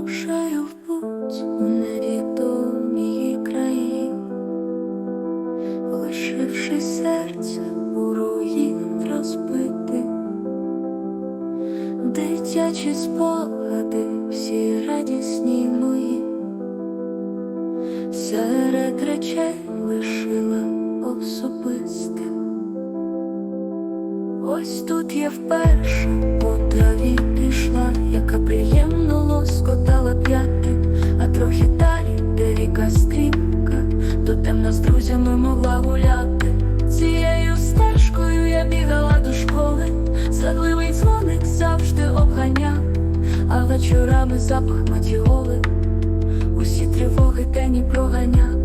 вирушаю в путь у невідомі краї, лишивши серце у руїн розбити, дитячі спогади, всі радісні мої, серед речей лишила особисте. Ось тут я впевнена де стрімка, то темна з друзями могла гуляти. Цією стежкою я бігала до школи, зрадливий дзвоник завжди обганяв, а вечорами запах матіоли, усі тривоги тені проганяв.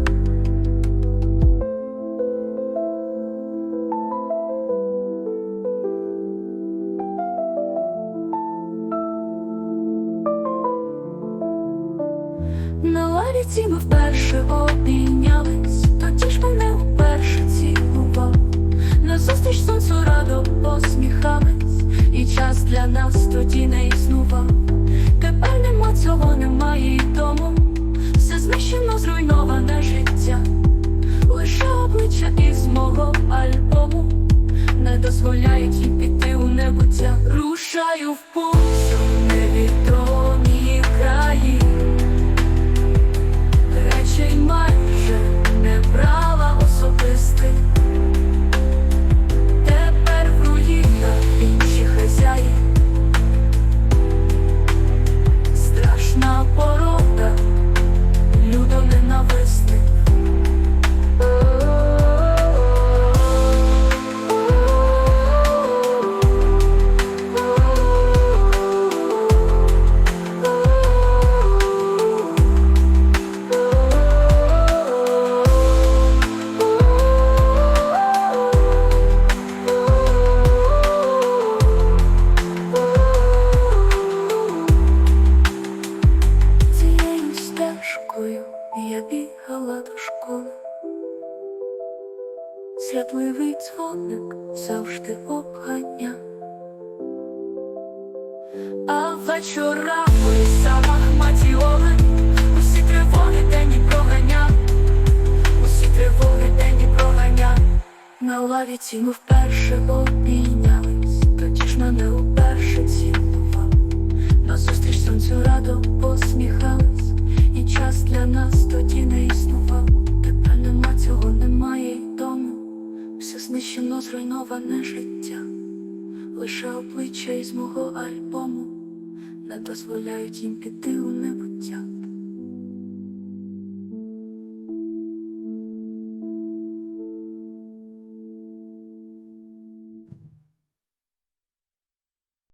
На лавіці ми вперше обійнялись, тоді ж мене вперше цілував. Назустріч сонцю радо посміхались, і час для нас тоді не існував. Тепер нема цього, немає і тому. Все знищено, зруйноване життя. Лише обличчя із мого альбому не дозволяють їм піти у небуття. Рушаю в путь Святливий дзвоник завжди обгання, А вечорами сама матіоли. Усі тривоги денні проганя, усі тривоги денні проганя, На лаві ціну вперше обійнялись, знищено, зруйноване життя. Лише обличчя із мого альбому не дозволяють їм піти у небо.